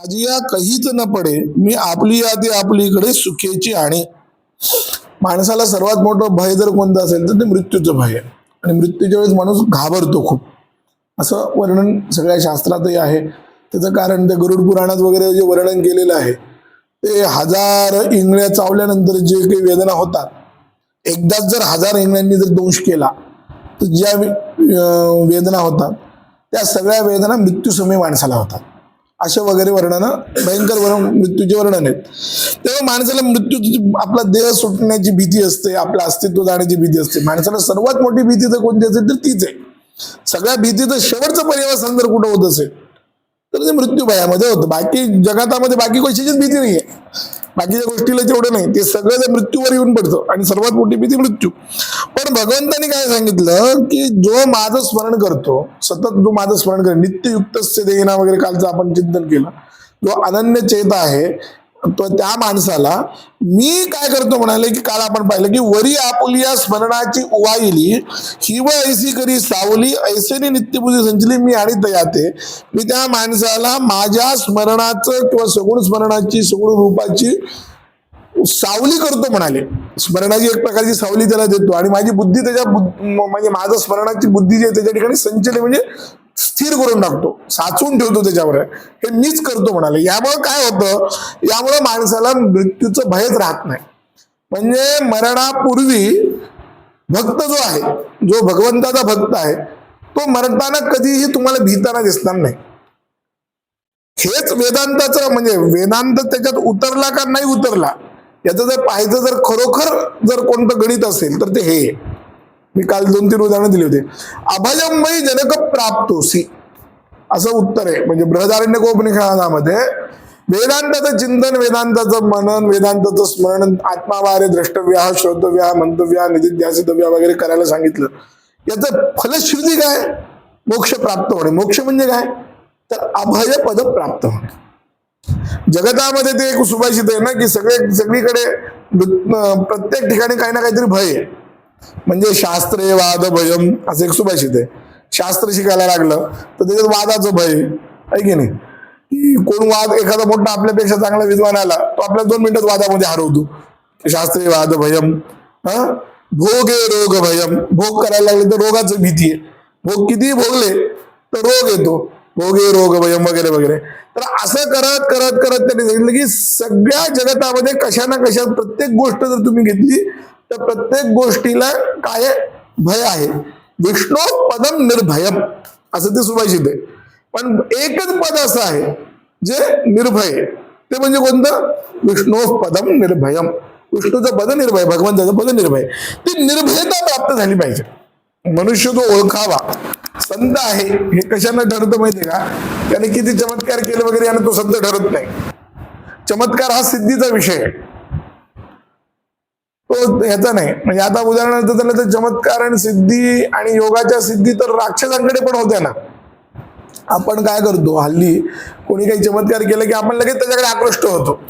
माझी या कहीच न पडे. मी आपली यादी आपलीकडे सुखेची आणि माणसाला सर्वात मोठं भय जर कोणतं असेल तर ते मृत्यूचं भय आहे. आणि मृत्यूच्या वेळेस माणूस घाबरतो खूप. असं वर्णन सगळ्या शास्त्रातही आहे. त्याचं कारण ते गरुड पुराणात वगैरे जे वर्णन केलेलं आहे ते हजार इंगळ्या चावल्यानंतर जे काही वेदना होतात एकदाच जर हजार इंगळ्यांनी जर दोष केला तर ज्या वेदना होतात त्या सगळ्या वेदना मृत्यूसमयी माणसाला होतात. असे वगैरे वर्णन भयंकर वर्ण मृत्यूचे वर्णन आहेत. तेव्हा माणसाला मृत्यू आपला देह सुटण्याची भीती असते आपलं अस्तित्व जाण्याची भीती असते. माणसाला सर्वात मोठी भीती तर कोणती असेल तर तीच आहे. सगळ्या भीतीचं शेवटचं पर्यवसन जर कुठं होत असेल? तर ते मृत्यू भयामध्ये होतं. बाकी जगातामध्ये बाकी कशाचीच भीती नाहीये. बाकीच्या गोष्टीला तेवढं नाही ते सगळं त्या मृत्यूवर येऊन पडतं. आणि सर्वात मोठी भीती मृत्यू. पण भगवंतानी काय सांगितलं की जो माझं स्मरण करतो सतत जो माझं स्मरण करतो नित्ययुक्त देना वगैरे कालचं आपण चिंतन केलं जो अनन्य चेत आहे तो त्या माणसाला मी काय करतो म्हणाले की काल आपण पाहिलं की वरी आपुलिया स्मरणाची उवाईली हिव व ऐसी करी सावली ऐसेनी नित्यपूजी संचली मी आणि तयाते मी त्या माणसाला माझ्या स्मरणाचं किंवा सगुण स्मरणाची सगुण रूपाची सावली करतो म्हणाले. स्मरणाची एक प्रकारची सावली त्याला देतो. आणि माझी बुद्धी त्याच्या बुद्ध- म्हणजे माझं स्मरणाची बुद्धी जी आहे त्याच्या ठिकाणी संचले म्हणजे स्थिर करून टाकतो. साचून ठेवतो त्याच्यावर. हे मीच करतो म्हणाले. यामुळं काय होतं? यामुळं माणसाला मृत्यूचं भयच राहत नाही. म्हणजे मरणापूर्वी भक्त जो आहे जो भगवंताचा भक्त आहे तो मरताना कधीही तुम्हाला भीताना दिसणार नाही. हेच वेदांताचं म्हणजे वेदांत त्याच्यात उतरला का नाही उतरला याचं जर पाहायचं जर खरोखर जर कोणतं गणित असेल तर ते हे. आहे. मी काल दोन तीन उदाहरणं दिली होती. अभयमयी जनक प्राप्तोसी असं उत्तर आहे. म्हणजे बृहदारण्य उपनिषदामध्ये वेदांताचं चिंतन वेदांताचं मनन वेदांताचं स्मरण आत्मावारे द्रष्टव्या श्रोतव्या मंतव्या निधिध्यासितव्या वगैरे करायला सांगितलं. याचं फलश्रुती काय? मोक्ष प्राप्त होणे. मोक्ष म्हणजे काय? तर अभय पद प्राप्त होणे. जगतामध्ये ते एक सुभाषित आहे ना की सगळे सगळीकडे प्रत्येक ठिकाणी काही ना काहीतरी भय आहे. म्हणजे शास्त्रे वाद भयम असं एक सुभाषित आहे. शास्त्र शिकायला लागलं तर त्याच्यात वादाचं भय आहे. की नाही? की कोण वाद एखादा मोठा आपल्यापेक्षा चांगला विद्वान आला तो आपल्या दोन मिनिटात वादामध्ये हरवतो. शास्त्रीय वाद भयम हा? भोगे रोग भयम. भोग करायला लागले तर रोगाचं भीती आहे. भोग कितीही भोगले तर रोग येतो. भोगे रोग भयम वगैरे वगैरे. तर असं करत करत करत त्यांनी सांगितलं की सगळ्या जगतामध्ये कशा ना कशा प्रत्येक गोष्ट जर तुम्ही घेतली तर प्रत्येक गोष्टीला काय भय आहे. विष्णू पदम निर्भयम असं ते सुभाषित आहे. पण एकच पद असं आहे जे निर्भय. ते म्हणजे कोणतं? विष्णू पदम निर्भयम विष्णूचं पद निर्भय भगवंताचं पद निर्भय. ती निर्भयता प्राप्त झाली पाहिजे. मनुष्य तो ओळखावा. संत आहे हे कशानं ठरतं माहितीये का? त्याने किती चमत्कार केले वगैरे यानं तो संत ठरत नाही. चमत्कार हा सिद्धीचा विषय. आहे तो ह्याचा नाही. म्हणजे आता उदाहरणार्थ झालं तर चमत्कार आणि सिद्धी आणि योगाच्या सिद्धी तर राक्षसांकडे पण होत्या ना. आपण काय करतो हल्ली कोणी काही चमत्कार केलं की आपण लगेच त्याच्याकडे आकृष्ट होतो.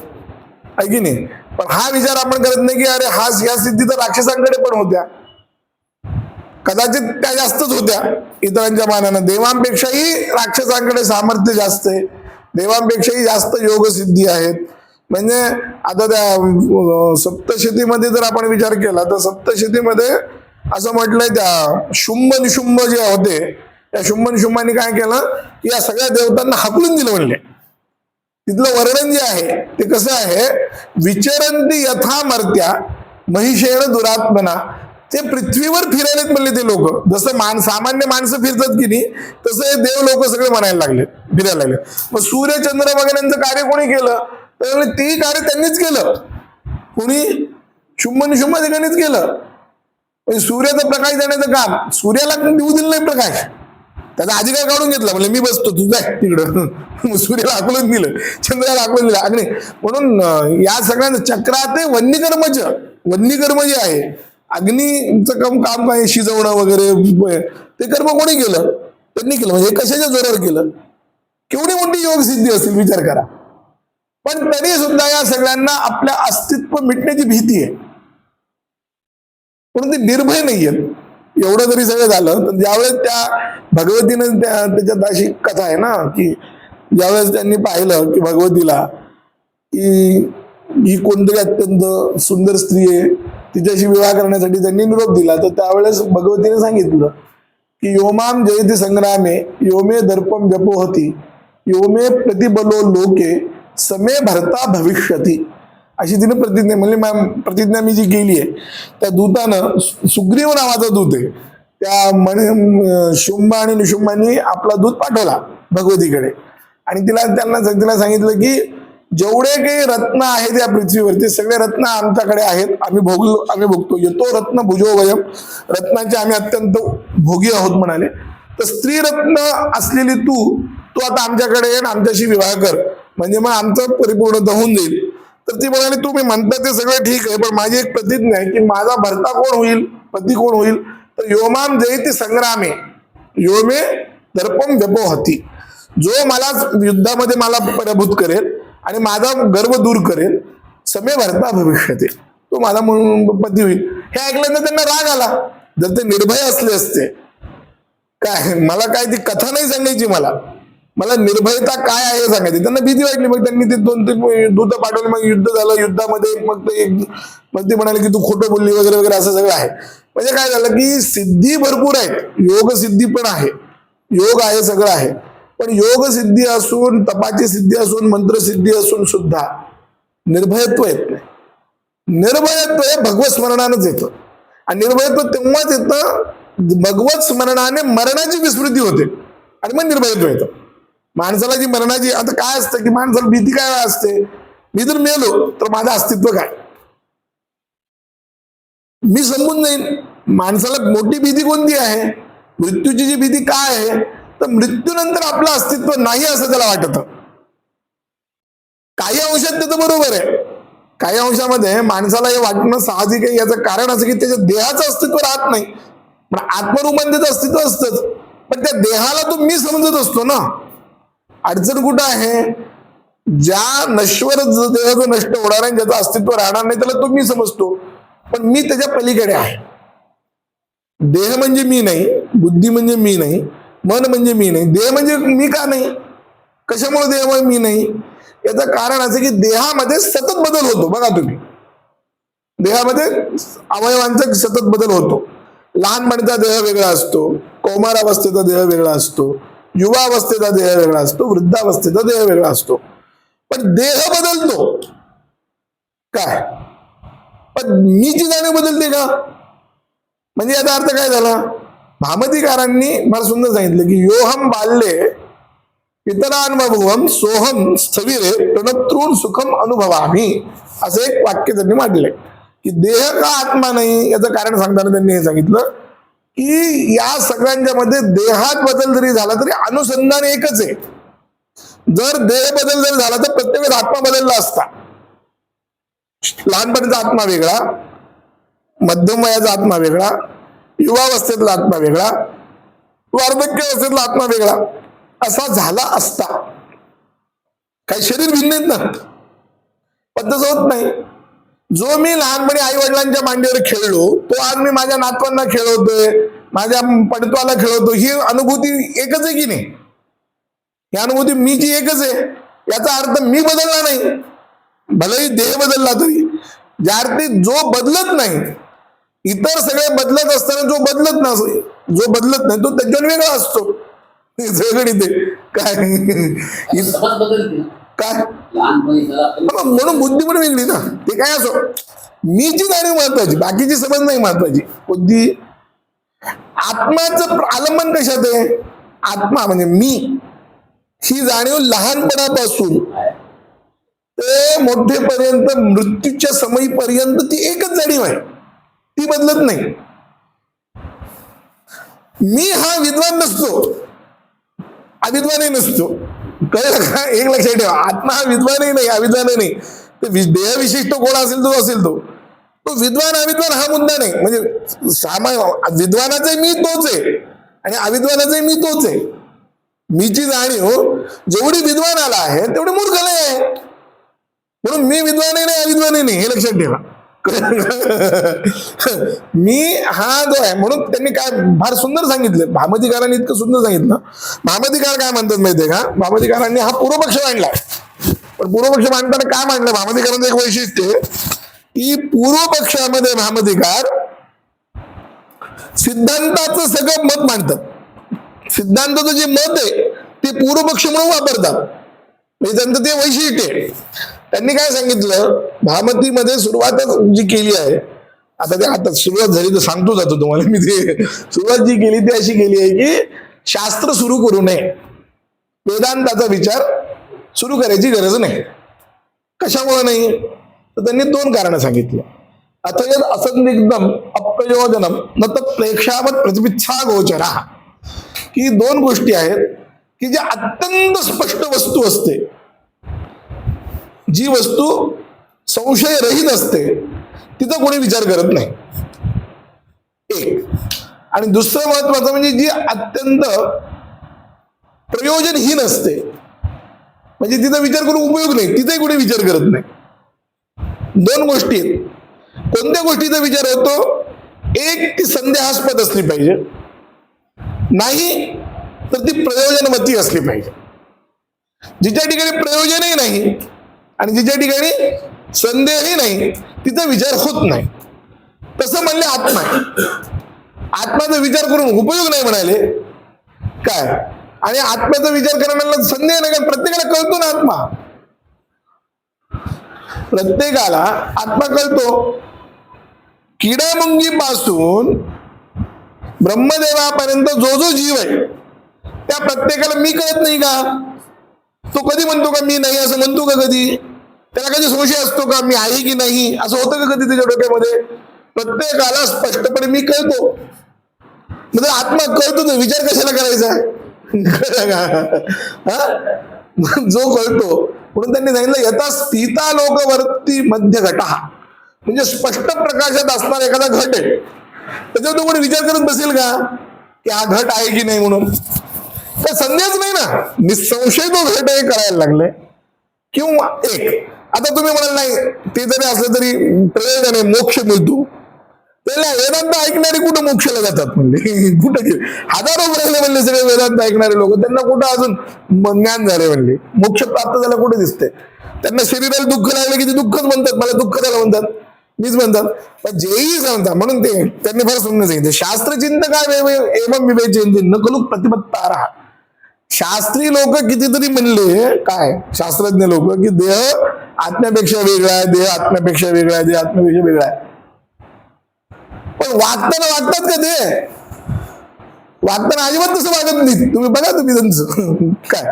आहे की नाही? पण हा विचार आपण करत नाही की अरे हा या सिद्धी तर राक्षसांकडे पण होत्या. कदाचित त्या जास्तच होत्या. इतरांच्या मानानं. देवांपेक्षाही राक्षसांकडे सामर्थ्य जास्त आहे. देवांपेक्षाही जास्त योग सिद्धी आहेत. म्हणजे आता त्या सप्तशतीमध्ये जर आपण विचार केला तर सप्तशतीमध्ये असं म्हटलंय त्या शुंभ निशुंभ जे होते त्या शुंभ निशुंभाने काय केलं की या सगळ्या देवतांना हाकलून दिलं म्हणले. तिथलं वर्णन जे आहे ते कसं आहे? विचरंती यथामर्त्या महिषेण दुरात्मना ते पृथ्वीवर फिरायलेत म्हणले ते लोक. जसं मान सामान्य माणसं फिरतात की नाही तसं हे देव लोक सगळे म्हणायला लागले फिरायला लागले. मग सूर्य चंद्र वगैरे यांचं कार्य कोणी केलं? तर ते कार्य त्यांनीच केलं. कुणी? शुंभ निशुंभ ठिकाणीच केलं. म्हणजे सूर्याचा प्रकाश देण्याचं काम सूर्याला देऊ दिलं नाही प्रकाश. त्याचा अधिकार काढून घेतला. म्हणजे मी बसतो तू जाय तिकडं. सूर्याला आकलून दिलं. चंद्राला आकलून दिलं. अग्नि म्हणून या सगळ्यांचं चक्रात वन्यकर्म वन्यकर्मच. वन्यकर्म जे आहे अग्नीचं काम काम काय शिजवणं वगैरे ते कर्म कोणी केलं? त्यांनी केलं. म्हणजे हे कशाच्या जोरावर केलं? केवढी मोठी योग सिद्धी असेल विचार करा. पण तरी सुद्धा या सगळ्यांना आपल्या अस्तित्व मिटण्याची भीती आहे. पण ते निर्भय नाहीयेत एवढं जरी सगळं झालं तर ज्यावेळेस त्या भगवतीनं त्या त्याच्यात अशी कथा आहे ना की ज्यावेळेस त्यांनी पाहिलं की भगवतीला की ही कोणतरी अत्यंत सुंदर स्त्री आहे तिच्याशी विवाह करण्यासाठी त्यांनी निरोप दिला. तर त्यावेळेस भगवतीने सांगितलं की योमाम जयती संग्रामे योमे दर्पम व्यपोहती योमे प्रतिबलो लोके समे भरता भविष्यती. अशी तिने प्रतिज्ञा म्हणजे प्रतिज्ञा मी जी केली आहे त्या दूतानं सु- सुग्रीव नावाचा दूत आहे. त्या मन शुंभ आणि निशुंभांनी आपला दूत पाठवला भगवतीकडे. आणि तिला त्यांना तिला सांगितलं की जेवढे काही रत्न आहेत या पृथ्वीवरती सगळे रत्न आमच्याकडे आहेत. आम्ही भोगलो आम्ही भोगतो. येतो रत्न भुजो वयम रत्नाचे आम्ही अत्यंत भोगी आहोत म्हणाले. तर स्त्री रत्न असलेली तू तू आता आमच्याकडे ये आमच्याशी विवाह कर. म्हणजे मग आमचं परिपूर्णता होऊन जाईल. तर ती म्हणाली तुम्ही म्हणता ते सगळं ठीक आहे पण माझी एक प्रतिज्ञा आहे की माझा भरता कोण होईल? पती कोण होईल? तर योमाम जयती संग्रामे. योमे दर्पम व्यपोहती. जो मला युद्धामध्ये मला पराभूत करेल आणि माझा गर्व दूर करेल. समे भरता भविष्यात तो मला म्हणून पती होईल. हे ऐकल्यानंतर त्यांना राग आला. जर ते निर्भय असले असते काय? मला काय ती कथा नाही सांगायची मला. मला निर्भयता काय आहे सांगायची. त्यांना भीती वाटली. मग त्यांनी ते दोन तीन दूत पाठवले. मग युद्ध झालं. युद्धामध्ये मग ते एक मग ते म्हणाले की तू खोटं बोलली वगैरे वगैरे असं सगळं आहे. म्हणजे काय झालं की सिद्धी भरपूर आहेत. योग सिद्धी पण आहे. योग आहे सगळं आहे. पण योग सिद्धी असून तपाची सिद्धी असून मंत्रसिद्धी असून सुद्धा निर्भयत्व येत नाही. निर्भयत्व हे भगवत स्मरणानंच येतं. आणि निर्भयत्व तेव्हाच येतं भगवत स्मरणाने मरणाची विस्मृती होते. आणि मग निर्भयत्व येतं. माणसाला जी मरणाची आता काय असतं की माणसाला भीती काय असते? मी जर मेलो तर माझं अस्तित्व काय? मी समजून जाईन. माणसाला मोठी भीती कोणती आहे? मृत्यूची जी भीती काय आहे? तर मृत्यूनंतर आपलं अस्तित्व नाही असं त्याला वाटत. काही अंशात त्याचं बरोबर आहे. काही अंशामध्ये माणसाला हे वाटणं साहजिक आहे याचं कारण असं की त्याच्या देहाचं अस्तित्व राहत नाही. पण आत्मरूपाने त्याचं अस्तित्व असतंच. पण त्या देहाला तो मी समजत असतो ना. अडचण कुठं आहे? ज्या नश्वर देहाचं नष्ट होणार आहे ज्याचं अस्तित्व राहणार नाही त्याला तो मी समजतो. पण मी त्याच्या पलीकडे आहे. देह म्हणजे मी नाही बुद्धी म्हणजे मी नाही मन म्हणजे मी नाही देह म्हणजे मी का नाही? कशामुळे देह मी नाही? याचं कारण असं की देहामध्ये सतत बदल होतो बघा तुम्ही. देहामध्ये अवयवांचा सतत बदल होतो. लहानपणीचा देह वेगळा असतो कौमारावस्थेचा देह वेगळा असतो युवावस्थेचा देह वेगळा असतो वृद्धावस्थेचा देह वेगळा असतो. पण देह बदलतो. काय? पण मी जी जाणीव बदलते का? म्हणजे याचा अर्थ काय झाला? भामतीकारांनी फार सुंदर सांगितलं की योहम बाल्ये पितरानुभवम सोहम स्थविरे प्रणतृण सुखम अनुभवामी. असं एक वाक्य त्यांनी मांडले की देह का आत्मा नाही याचं कारण सांगताना त्यांनी हे सांगितलं की या सगळ्यांच्या मध्ये देहात बदल जरी झाला तरी अनुसंधान एकच आहे. जर देह बदल जर झाला तर प्रत्येक वेळेस आत्मा बदलला असता. लहानपणीचा आत्मा वेगळा मध्यम वयाचा आत्मा वेगळा युवावस्थेतला आत्मा वेगळा वार्धक्य अवस्थेतला आत्मा वेगळा. असा झाला असता. काही शरीर भिन्न आहेत ना पद्धत होत नाही. जो मी लहानपणी आई वडिलांच्या मांडीवर खेळलो तो आज मी माझ्या नातवांना खेळवतोय माझ्या पडत्वाला खेळवतो ही अनुभूती एकच आहे की नाही? ही अनुभूती मी जी एकच आहे. याचा अर्थ मी बदलला नाही. भलेही देह बदलला तरी. ज्या अर्थी जो बदलत नाही इतर सगळे बदलत असताना जो बदलत नसतो जो बदलत नाही तो त्याच्यावर वेगळा असतो. सगळी ते काय? काय? म्हणून बुद्धी पण वेगळी ना. ते काय असो मीची जाणीव महत्वाची बाकीची समज नाही महत्वाची. कोणती? आत्माचं आलंबन कशात आहे? आत्मा म्हणजे मी. ही जाणीव लहानपणापासून ते मोठेपर्यंत मृत्यूच्या समयीपर्यंत ती एकच जाणीव आहे. ती बदलत नाही. मी हा विद्वान नसतो. अविद्वानही नसतो. कळलं का? एक लक्षात ठेवा. आत्मा हा विद्वानही नाही अविद्वानही नाही. ते वि- देहविशिष्ट कोण असेल तो असेल तो. तो विद्वान अविद्वान हा मुद्दा नाही. म्हणजे सामान्य विद्वानाचाही मी तोच आहे. आणि अविद्वानाचाही मी तोच आहे. मीची जाणीव हो. जेवढी विद्वान आला आहे तेवढी मूर्खलय आहे. म्हणून मी विद्वानही नाही अविद्वानही नाही. हे लक्षात ठेवा. मी हा जो आहे म्हणून त्यांनी काय फार सुंदर सांगितलं. भामधिकारांनी इतकं सुंदर सांगितलं. भामधिकार काय म्हणतात माहितीये का? भामधिकारांनी हा पूर्वपक्ष मांडला पण पूर्वपक्ष मांडताना काय मांडलं? भामधिकारांचं एक वैशिष्ट्य आहे की पूर्व पक्षामध्ये सिद्धांताचं सगळं मत मांडतात. सिद्धांताचं जे मत आहे ते पूर्वपक्ष म्हणून वापरतात. म्हणजे त्यांचं ते वैशिष्ट्य आहे. त्यांनी काय सांगितलं? भामतीमध्ये सुरुवातच जी केली आहे आता ते आता सुरुवात झाली तर सांगतो जातो तुम्हाला मी ते. सुरुवात जी केली ती अशी केली आहे की शास्त्र सुरू करू नये. वेदांताचा विचार सुरू करायची गरज नाही. कशामुळे नाही? तर त्यांनी दोन कारण सांगितलं. अथयद असंदिग्धम अप्रयोजनम न तर प्रेक्षावत प्रतिपिच्छा गोचरा. की दोन गोष्टी आहेत की ज्या अत्यंत स्पष्ट वस्तू असते. जी वस्तू संशयरहित असते तिथं कोणी विचार करत नाही. एक. आणि दुसरं महत्वाचं म्हणजे जी अत्यंत प्रयोजनहीन असते म्हणजे तिचा विचार करून उपयोग नाही तिथेही कोणी विचार करत नाही. दोन गोष्टी आहेत. कोणत्या गोष्टीचा विचार होतो? एक ती संदेहास्पद असली पाहिजे. नाही तर ती प्रयोजनवती असली पाहिजे. जिच्या ठिकाणी प्रयोजनही नाही आणि जिच्या ठिकाणी संदेहही नाही तिचा विचार होत नाही. तसं म्हणले आत्मा आत्माचा विचार करून उपयोग नाही म्हणाले. काय? आणि आत्म्याचा विचार करण्याला संदेह नाही कारण प्रत्येकाला कळतो ना आत्मा. प्रत्येकाला आत्मा कळतो. किडामुंगी पासून ब्रह्मदेवापर्यंत जो जो जीव आहे त्या प्रत्येकाला मी कळत नाही का? तो कधी म्हणतो का मी नाही असं म्हणतो का कधी? त्याला कधी संशय असतो का मी आहे की नाही? असं होतं का कधी त्याच्या डोक्यामध्ये? प्रत्येकाला स्पष्टपणे मी कळतो. म्हणजे आत्मा कळतो ना विचार कशाला करायचा जो कळतो. म्हणून त्यांनी सांगितलं यथा स्थिता लोकवर्ती मध्य घटा म्हणजे स्पष्ट प्रकाशात असणारा एखादा घट आहे. त्याच्यावर तो कोणी विचार करत बसेल का? की हा घट आहे की नाही म्हणून? तर संदेहच नाही ना. निसंशय तो घट हे करायला लागले किंवा एक. आता तुम्ही म्हणाल नाही ते जरी असलं तरी प्रयोजन मोक्ष मिळतो. त्याला वेदांत ऐकणारे कुठं मोक्षाला जातात म्हणले? कुठं गेले? हजारो राहिले म्हणले सगळे वेदांत ऐकणारे लोक. त्यांना कुठं अजून ज्ञान झाले म्हणले? मोक्ष प्राप्त झाला कुठे दिसते त्यांना शरीराला दुःख लागलं की ते दुःखच म्हणतात. मला दुःख झालं म्हणतात. मीच म्हणतात. पण जेही सांगतात म्हणून ते त्यांनी फार समजून सांगितलं. शास्त्रचिंत काय एवं विवेचिंत न कलू प्रतिपत्ता राहा शास्त्री लोक कितीतरी म्हणले काय? शास्त्रज्ञ लोक की देह आत्म्यापेक्षा वेगळा आहे देह आत्म्यापेक्षा वेगळा आहे देह आत्म्यापेक्षा वेगळा आहे. पण वागताना वागतात का ते? वागताना अजिबात तसं वागत नाही तुम्ही बघा तुम्ही त्यांचं काय?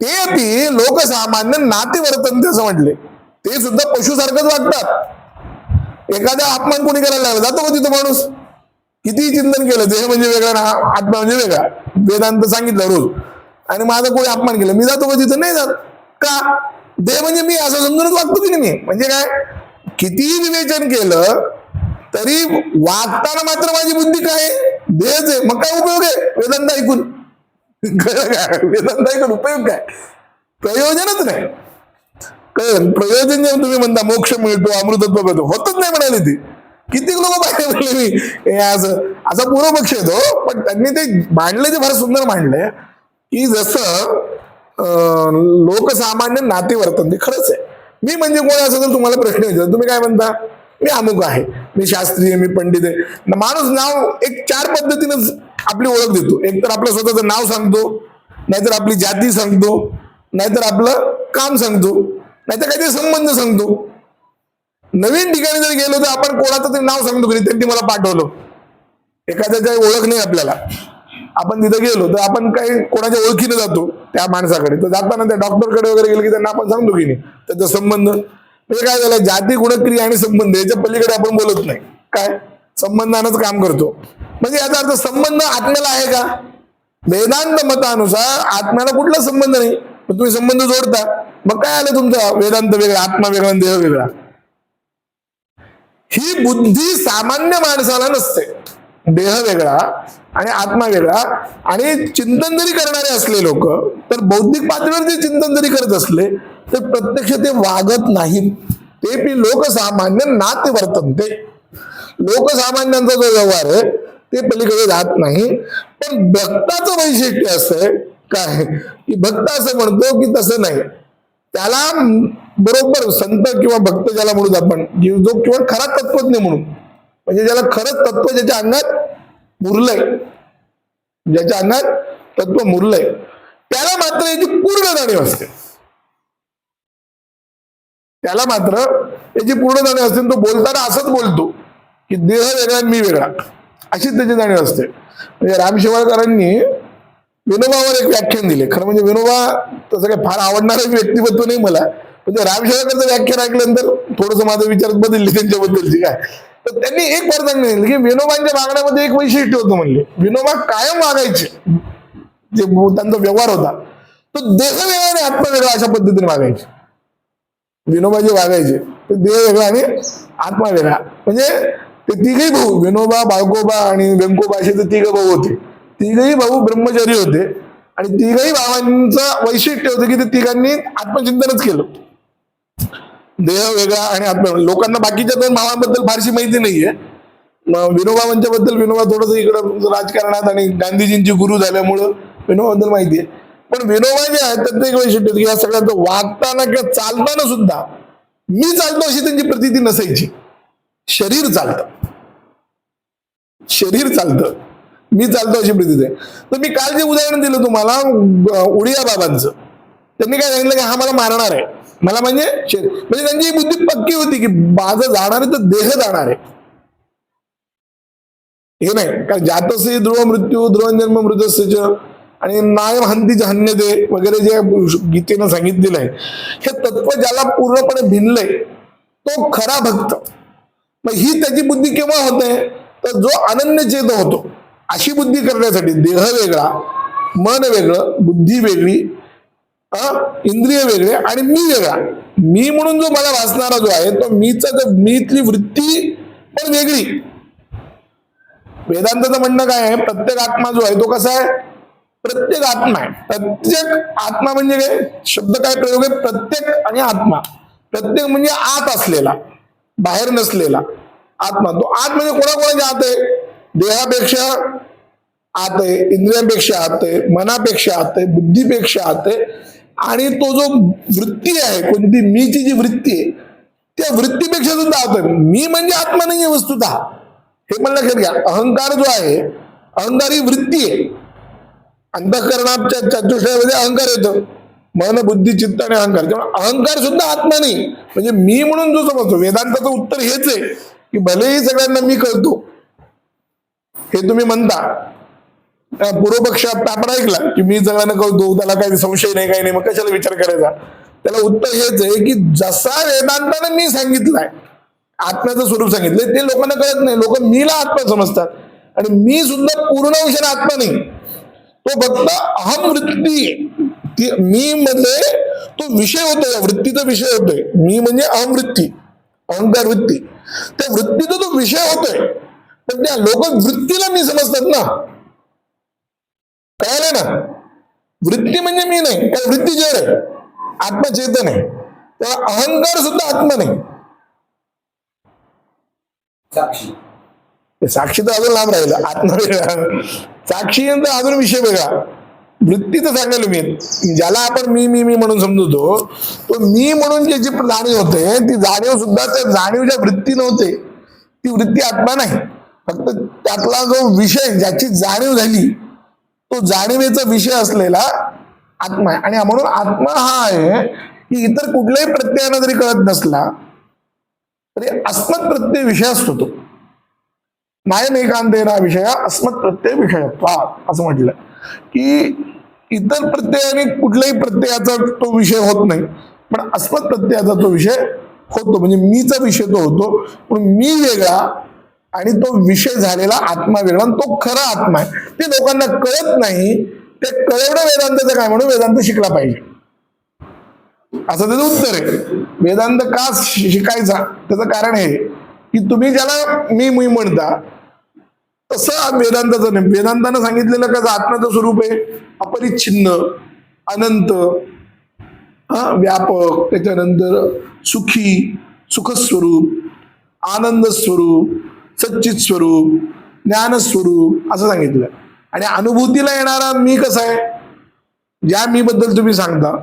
ते ती लोकसामान्य नातेवर्तन असं म्हटले. ते सुद्धा पशुसारखंच वागतात. एखादा अपमान कोणी करायला लागला जातो का तिथं माणूस? किती चिंतन केलं देह म्हणजे वेगळा ना आत्मा म्हणजे वेगळा. वेदांत सांगितलं रोज. आणि माझा कोणी अपमान केलं मी जातो का तिथं? नाही जात. का? दे म्हणजे मी असं समजूनच वागतो की नाही मी? म्हणजे काय? कितीही विवेचन केलं तरी वागताना मात्र माझी बुद्धी काय देच देहच आहे. मग काय उपयोग आहे? वेदांत ऐकून. वेदांत ऐकून उपयोग काय? प्रयोजनच नाही. कळलं? प्रयोजन जेव्हा तुम्ही म्हणता मोक्ष मिळतो अमृतत्व मिळतो होतच नाही म्हणाले ती. किती लोक बाहेर म्हणले मी. हे असं असा पूर्व पक्ष येतो पण त्यांनी ते मांडले ते फार सुंदर मांडले की जसं लोकसामान्य नातेवर्तन ते खरंच आहे. मी म्हणजे कोण असं जर तुम्हाला प्रश्न विचारतो तुम्ही काय म्हणता? मी अमुक आहे. मी शास्त्रीय मी पंडित आहे. माणूस नाव एक चार पद्धतीनं आपली ओळख देतो. एक तर आपलं स्वतःचं नाव सांगतो नाहीतर आपली जाती सांगतो नाहीतर आपलं काम सांगतो नाहीतर काहीतरी संबंध सांगतो. नवीन ठिकाणी जर गेलो तर आपण कोणाचं तरी नाव सांगतो घरी त्यांनी मला पाठवलं. एखाद्याची काही ओळख नाही आपल्याला. आपण तिथं गेलो तर आपण काही कोणाच्या ओळखीने जातो त्या माणसाकडे. तर जाताना त्या डॉक्टरकडे वगैरे गेले की त्यांना आपण सांगतो की नाही त्याचा संबंध. म्हणजे काय झालं जाती गुणक्रिया आणि संबंध याच्या पलीकडे आपण बोलत नाही. काय? संबंधानंच काम करतो. म्हणजे याचा अर्थ संबंध आत्म्याला आहे का? वेदांत मतानुसार आत्म्याला कुठला संबंध नाही पण तुम्ही संबंध जोडता. मग काय आलं तुमचा? वेदांत वेगळा आत्मा वेगळा देह वेगळा. ही बुद्धी सामान्य माणसाला नसते. देह वेगळा आणि आत्मा वेगळा आणि चिंतन जरी करणारे असले लोक तर बौद्धिक पातळीवर जे चिंतन जरी करत असले तर प्रत्यक्ष ते वागत नाहीत. ते मी लोकसामान्य नाते वर्तन ते लोकसामान्यांचा जो व्यवहार आहे ते पलीकडे जात नाही. पण भक्ताचं वैशिष्ट्य असं काय? की भक्त असं म्हणतो की तसं नाही. त्याला बरोबर संत किंवा भक्त ज्याला म्हणूत आपण की जो किंवा खरा तत्वज्ञ म्हणून म्हणजे ज्याला खरंच तत्व ज्याच्या अंगात मुरलंय ज्याच्या अंगात तत्व मुरलंय त्याला मात्र याची पूर्ण जाणीव असते. त्याला मात्र याची पूर्ण जाणीव असते. तो बोलताना असंच बोलतो की देह वेगळा आणि मी वेगळा. अशीच त्याची जाणीव असते. म्हणजे राम शिवाळकरांनी विनोबावर एक व्याख्यान दिले. खरं म्हणजे विनोबा तसं काही फार आवडणारं व्यक्तिमत्व नाही मला. पण राम शेवाळकरचं व्याख्यान ऐकल्यानंतर थोडंसं माझा विचार बदलले त्यांच्याबद्दलची काय? तर त्यांनी एक फार सांगितलं की विनोबांच्या वागण्यामध्ये एक वैशिष्ट्य होतं म्हणले. विनोबा कायम मागायचे. जे त्यांचा व्यवहार होता. तो देह वेगळा आणि आत्मा वेगळा अशा पद्धतीने मागायचे. विनोबा जे वागायचे ते देह वेगळा आणि आत्मा वेगळा म्हणजे ते तिघही भाऊ विनोबा बाळकोबा आणि व्यंकोबा असे ते तिघ भाऊ होते. तिघही भाऊ ब्रह्मचारी होते. आणि तिघही भावांचं वैशिष्ट्य होतं की ते तिघांनी आत्मचिंतनच केलं. देह वेगळा आणि आत्मा म्हणजे लोकांना बाकीच्या दोन भावांबद्दल फारशी माहिती नाहीये. विनोबा बद्दल विनोबा थोडस इकडं राजकारणात आणि गांधीजींची गुरु झाल्यामुळं विनोबाबद्दल माहिती आहे. पण विनोबा जे आहेत प्रत्येक एक वैशिष्ट्य की या सगळ्यांचं वागताना किंवा चालताना सुद्धा मी चालतो अशी त्यांची प्रतीती नसायची. शरीर चालतं. शरीर चालतं. मी चालतो अशी प्रतिती आहे. तर मी काल जे उदाहरण दिलं तुम्हाला उडिया बाबांचं त्यांनी काय सांगितलं की हा मला मारणार आहे. मला म्हणजे म्हणजे त्यांची बुद्धी पक्की होती की माझं जाणार आहे तर देह जाणार आहे. हे नाही कारण जातसे ध्रुव मृत्यू ध्रुव जन्म आणि नायम हंतीचे हन्यते वगैरे जे गीतेनं सांगितलेलं आहे. हे तत्व ज्याला पूर्णपणे भिनलंय तो खरा भक्त. मग ही त्याची बुद्धी केव्हा होते? तर जो अनन्य चेत होतो. अशी बुद्धी करण्यासाठी देह वेगळा मन वेगळं बुद्धी वेगळी इंद्रिय वेगळे आणि मी वेगळा. मी म्हणून जो मला वाचणारा जो आहे तो मीचा जो मीतली वृत्ती पण वेगळी. वेदांताचं म्हणणं काय आहे प्रत्येक आत्मा जो आहे तो कसा आहे? प्रत्येक आत्मा आहे. प्रत्येक आत्मा म्हणजे काय? शब्द काय प्रयोग आहे? प्रत्येक आणि आत्मा. प्रत्येक म्हणजे आत असलेला बाहेर नसलेला आत्मा. तो आत म्हणजे कोणाकोणाच्या आत आहे? देहापेक्षा आत आहे इंद्रियांपेक्षा आत आहे मनापेक्षा आत आहे बुद्धीपेक्षा आत आहे आणि तो जो वृत्ती आहे कोणती मीची जी वृत्ती आहे त्या वृत्तीपेक्षा सुद्धा आत मी म्हणजे आत्मा नाही आहे वस्तुतः. हे पण लक्षात घ्या अहंकार जो आहे अहंकार ही वृत्ती आहे. अंतःकरणाच्या चतुष्टयामध्ये अहंकार येतो. मन बुद्धी चित्त आणि अहंकार. तेव्हा अहंकार सुद्धा आत्मा नाही. म्हणजे मी म्हणून जो समजतो वेदांताचं उत्तर हेच आहे की भलेही सगळ्यांना मी कळतो हे तुम्ही म्हणता पूर्वपक्ष आता आपण ऐकला की मी सगळ्यांना कळतो त्याला काही संशय नाही काही नाही. मग कशाला विचार करायचा? त्याला उत्तर हेच आहे की जसा वेदांतानं मी सांगितलाय आत्म्याचं स्वरूप सांगितलंय ते लोकांना कळत नाही. लोक मीला आत्मा समजतात. आणि मी सुद्धा पूर्ण अंशाने आत्मा नाही. तो फक्त अहम वृत्ती ती मी मध्ये तो विषय होतोय वृत्तीचा विषय होतोय. मी म्हणजे अहम वृत्ती अहंकार वृत्ती. त्या वृत्तीचा तो विषय होतोय. पण त्या लोक वृत्तीला मी समजतात ना. कळलं ना? वृत्ती म्हणजे मी नाही काय वृत्ती जड आहे. आत्मा चेतन आहे. तेव्हा अहंकार सुद्धा आत्मा नाही. साक्षी. साक्षी तर अजून लांब राहिलं. आत्मा वेगळा साक्षी अजून विषय वेगळा. वृत्तीचं सांगायला मी. ज्याला आपण मी मी मी म्हणून समजतो तो मी म्हणून ज्याची जाणीव होते ती जाणीव सुद्धा त्या जाणीवच्या वृत्ती नव्हते. ती वृत्ती आत्मा नाही. फक्त त्यातला जो विषय ज्याची जाणीव झाली तो जाणीवेचा विषय असलेला आत्मा आहे. आणि म्हणून आत्मा हा आहे की इतर कुठल्याही प्रत्ययानं जरी कळत नसला तरी अस्मत् प्रत्यय विषय असतो तो. नायम एकांतेना विषय अस्मत् प्रत्यय विषयत्वा असं म्हटलं. की इतर प्रत्ययाने कुठल्याही प्रत्ययाचा तो विषय होत नाही पण अस्मत् प्रत्ययाचा तो विषय होतो. म्हणजे मीचा विषय तो होतो पण मी वेगळा आणि तो विषय झालेला आत्मा वेगळा तो खरा आत्मा आहे. ते लोकांना कळत नाही. ते कळवणं वेदांताचं काय म्हणून वेदांत शिकला पाहिजे. असं त्याचं उत्तर आहे. वेदांत का शिकायचा? त्याचं कारण हे की तुम्ही ज्याला मी मी म्हणता तसं वेदांताचं नाही. वेदांतानं सांगितलेलं का आत्म्याचं स्वरूप आहे. अपरिच्छिन्न अनंत हा व्यापक त्याच्यानंतर सुखी सुखस्वरूप आनंद स्वरूप सच्चित स्वरूप ज्ञानस्वरूप असं सांगितलं. आणि अनुभूतीला येणारा मी कसा आहे? ज्या मी बद्दल तुम्ही सांगता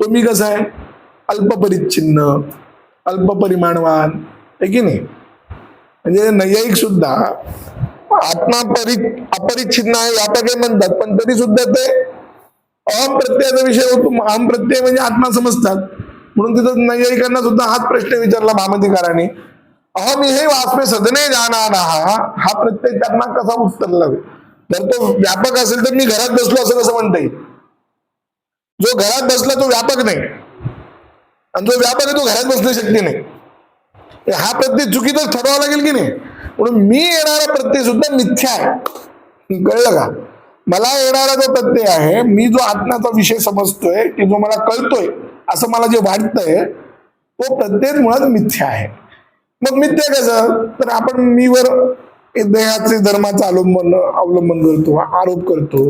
तो मी कसा आहे? अल्पपरिच्छिन्न अल्पपरिमाणवान आहे की नाही? म्हणजे नैयायिक सुद्धा आत्मा परि अपरिच्छिन्न आहे आता काही म्हणतात पण तरी सुद्धा ते अहम प्रत्ययाचा विषय होतो. अहम प्रत्यय म्हणजे आत्मा समजतात. म्हणून तिथं नैयायिकांना सुद्धा हाच प्रश्न विचारला भामधिकाराने. अहम हे वास्मे सदने जाणार हा प्रत्यय त्यांना कसा उत्तरला जर तो व्यापक असेल तर मी घरात बसलो असं कसं म्हणता येईल? जो घरात बसला तो व्यापक नाही. आणि जो व्यापक आहे तो घरात बसणं शक्य नाही. हा प्रत्यय चुकीतच ठरवावा लागेल की नाही? म्हणून मी येणारा प्रत्यय सुद्धा मिथ्या आहे. कळलं का? मला येणारा जो प्रत्यय आहे मी जो आत्म्याचा विषय समजतोय की जो मला कळतोय असं मला जे वाटतंय तो प्रत्येक मुळात मिथ्या आहे. मग मिथ्या कसं? तर आपण मीवर देहाचे धर्माचं अवलंबन अवलंबन करतो आरोप करतो.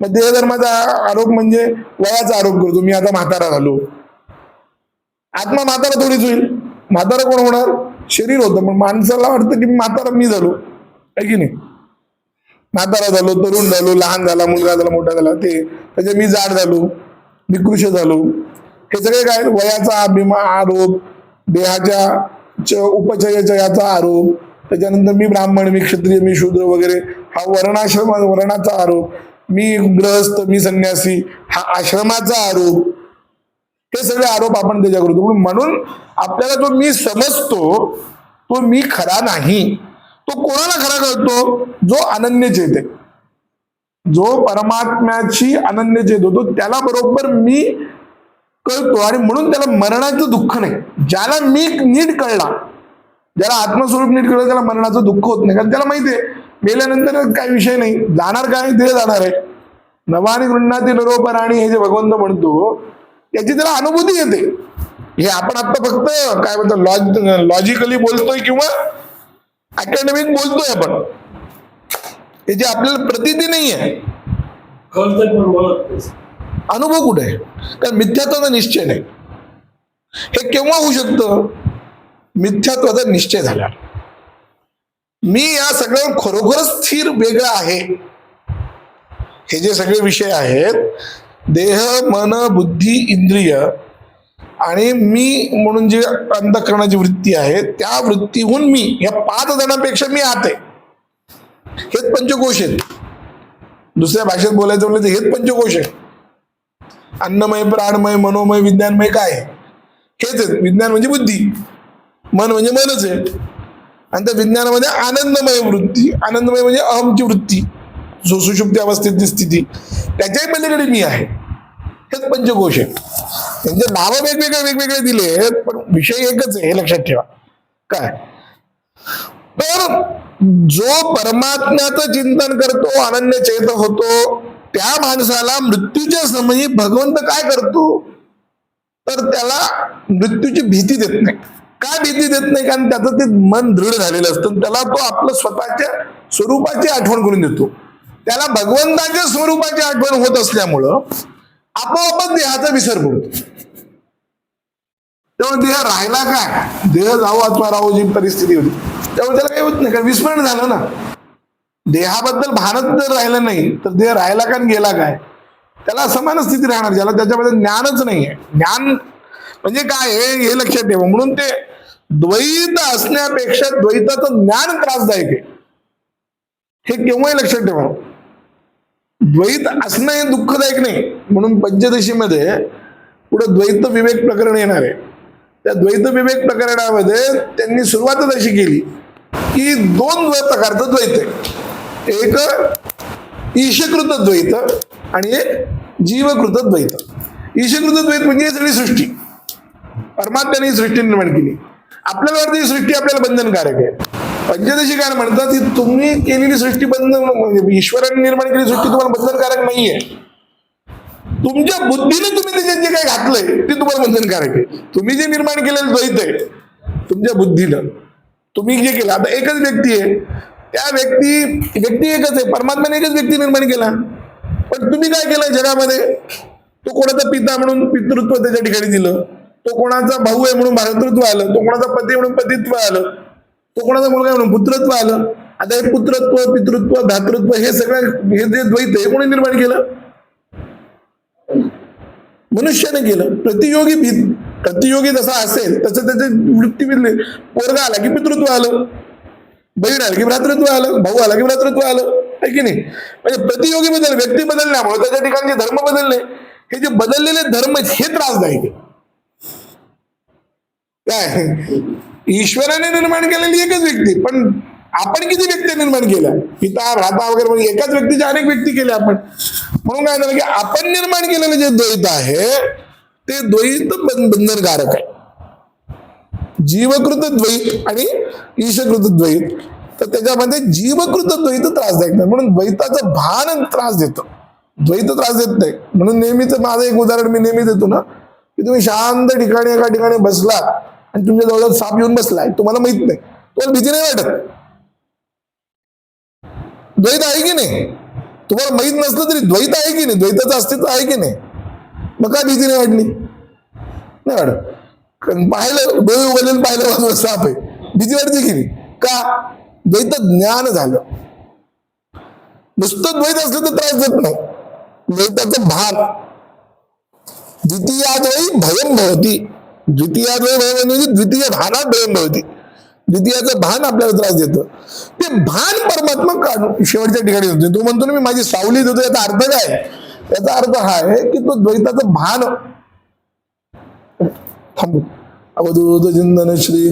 मग देहधर्माचा आरोप म्हणजे वयाचा आरोप करतो. मी आता म्हातारा झालो. आत्मा म्हातारा थोडीच होईल. म्हातारा कोण होणार? शरीर होतं. पण माणसाला वाटतं की म्हातारा मी झालो. आहे की नाही? म्हातारा झालो तरुण झालो लहान झाला मुलगा झाला मोठा झाला. ते त्याचे मी जाड झालो विकृष झालो. हे सगळे काय? वयाचा अभिमा आरोप देहाच्या च- जयाचा आरोप. त्याच्यानंतर मी ब्राह्मण मी क्षत्रिय मी शूद्र वगैरे हा वर्णाश्रम वर्णाचा आरोप. मी गृहस्थ मी संन्यासी हा आश्रमाचा आरोप. हे सगळे आरोप आपण त्याच्या करतो. म्हणून आपल्याला जो मी समजतो तो मी खरा नाही. तो कोणाला खरा करतो जो अनन्य चेत जो परमात्म्याची अनन्य चेत होतो त्याला बरोबर मी कळतो आणि म्हणून त्याला मरणाचं दुःख नाही. ज्याला मी नीट कळला ज्याला आत्मस्वरूप नीट कळलं त्याला मरणाचं दुःख होत नाही. कारण त्याला माहिती आहे मेल्यानंतर काही विषय नाही. जाणार काय? ते जाणार आहे. नवानी गृहातील निरोपर आणि हे जे भगवंत म्हणतो त्याची त्याला अनुभूती येते. हे आपण आता फक्त काय म्हणतो लॉज लॉजिकली बोलतोय किंवा अकॅडमिक बोलतोय आपण. त्याची आपल्याला प्रतीती नाही. आहे अनुभव कुठे आहे? कारण मिथ्यात्वाचा निश्चय नाही. हे केव्हा होऊ शकतं? मिथ्यात्वाचा निश्चय झाला. मी या सगळ्यावर खरोखरच स्थिर वेगळा आहे. हे जे सगळे विषय आहेत देह मन बुद्धी इंद्रिय आणि मी म्हणून जी अंतकरणाची वृत्ती आहे त्या वृत्तीहून मी या पाच जणांपेक्षा मी आत आहे. हेच पंचकोश आहेत. दुसऱ्या भाषेत बोलायचं म्हणलं तर हेच पंचकोश आहे. अन्नमय प्राणमय मनोमय विज्ञानमय काय? आहे? हेच आहेत. विज्ञान म्हणजे बुद्धी. मन म्हणजे मनच आहे. आणि त्या विज्ञानामध्ये आनंदमय वृत्ती. आनंदमय म्हणजे अहमची वृत्ती. जो सुषुप्ती अवस्थेतली स्थिती त्याच्याही पलीकडे मी आहे. हेच पंचकोश आहे त्यांचे नावं वेगवेगळे वेगवेगळे दिले पण विषय एकच आहे हे लक्षात ठेवा. काय? तर जो परमात्म्याचं चिंतन करतो अनन्य चेत होतो त्या माणसाला मृत्यूच्या समयी भगवंत काय करतो? तर त्याला मृत्यूची भीती देत नाही. काय भीती देत नाही? कारण त्याचं ते मन दृढ झालेलं असतं. त्याला तो आपलं स्वतःच्या स्वरूपाची आठवण करून देतो. त्याला भगवंताच्या स्वरूपाची आठवण होत असल्यामुळं आपोआपच देहाचा विसर पडतो. तेव्हा देह राहिला काय? देह जाऊ अथवा राहू जी परिस्थिती होती. त्यामुळे त्याला काही होत नाही. कारण विस्मरण झालं ना. देहाबद्दल भानच जर राहिलं नाही तर देह राहिला का आणि गेला काय? त्याला समान स्थिती राहणार ज्याला त्याच्यामध्ये ज्ञानच नाहीये. ज्ञान म्हणजे काय? आहे हे लक्षात ठेवा. म्हणून ते द्वैत असण्यापेक्षा द्वैताचं ज्ञान त्रासदायक आहे. हे केव्हाही लक्षात ठेवा. द्वैत असणं हे दुःखदायक नाही. म्हणून पंचदशीमध्ये पुढे द्वैत विवेक प्रकरण येणार आहे. त्या द्वैत विवेक प्रकरणामध्ये त्यांनी सुरुवातच अशी केली की दोन प्रकारचं द्वैत. आहे एक ईशकृत द्वैत आणि एक जीवकृत द्वैत. ईशकृत द्वैत म्हणजे सगळी सृष्टी. परमात्म्याने ही सृष्टी निर्माण केली. आपल्याला वाटतं ही सृष्टी आपल्याला बंधनकारक आहे. पंचदशी काय म्हणतात की तुम्ही केलेली सृष्टी बंधन म्हणजे ईश्वराने निर्माण केलेली सृष्टी तुम्हाला बंधनकारक नाहीये. तुमच्या बुद्धीने तुम्ही त्याच्यात जे काही घातलंय ते तुम्हाला बंधनकारक आहे. तुम्ही जे निर्माण केलेलं द्वैत आहे तुमच्या बुद्धीनं तुम्ही जे केलं आता एकच व्यक्ती आहे त्या व्यक्ती व्यक्ती एकच आहे. परमात्म्याने एकच व्यक्ती निर्माण केला. पण तुम्ही काय केलं जगामध्ये? तो कोणाचा पिता म्हणून पितृत्व त्याच्या ठिकाणी दिलं. तो कोणाचा भाऊ आहे म्हणून भारतृत्व आलं. तो कोणाचा पती म्हणून पतित्व आलं. तो कोणाचा मुलगा म्हणून पुत्रत्व आलं. आता हे पुत्रत्व पितृत्व धातृत्व हे सगळं हे जे द्वैत हे कोणी निर्माण केलं? मनुष्याने केलं. प्रतियोगी भी- प्रतियोगी जसा असेल तसं त्याचे वृत्ती पोरगा आला की पितृत्व आलं. बहीण आलं की भ्रातृत्व आलं भाऊ आला की भ्रातृत्व आलं आहे की नाही? म्हणजे प्रतियोगी बदल व्यक्ती बदलल्यामुळे त्याच्या ठिकाणचे धर्म बदलले हे जे बदललेले धर्म हे त्रासदायक आहे काय? ईश्वराने निर्माण केलेली एकच व्यक्ती पण आपण किती व्यक्ती निर्माण केल्या? पिता भ्राता वगैरे म्हणजे एकाच व्यक्तीच्या अनेक व्यक्ती केल्या आपण. म्हणून काय झालं की आपण निर्माण केलेलं जे द्वैत आहे ते द्वैत बंध- बंधनकारक आहे. जीवकृत द्वैत आणि ईशकृत द्वैत तर त्याच्यामध्ये जीवकृत द्वैत त्रासदायक नाही. म्हणून द्वैताचं भान त्रास देतो. द्वैत त्रास देत नाही. म्हणून नेहमीच माझं एक उदाहरण मी नेहमी देतो ना की तुम्ही शांत ठिकाणी एका ठिकाणी बसला आणि तुमच्या जवळ साप येऊन बसलाय. तुम्हाला माहीत नाही. तुम्हाला भीती नाही वाटत? द्वैत आहे की नाही? तुम्हाला माहीत नसलं तरी द्वैत आहे की नाही? द्वैताचं अस्तित्व आहे की नाही? मग काय भीती नाही वाटली? नाही वाटत. पाहिलं डोळे उघडलेलं पाहिलं बाजूला साप आहे. भीती वाटते की का? द्वैत ज्ञान झालं. नुसतं द्वैत असलं तर त्रास देत नाही. द्वैताचं भान. द्वितीयाद्वयी भयम भवती. द्वितीयाद्वयी भयम म्हणजे द्वितीय भानात भयम भवती. द्वितीयाचं भान आपल्याला त्रास देतं. ते भान परमात्मा काढून शेवटच्या ठिकाणी होते तो म्हणतो ना मी माझी सावली देतो याचा अर्थ काय? याचा अर्थ हा आहे की तो द्वैताचं भान حمد عبده وجندنا شريك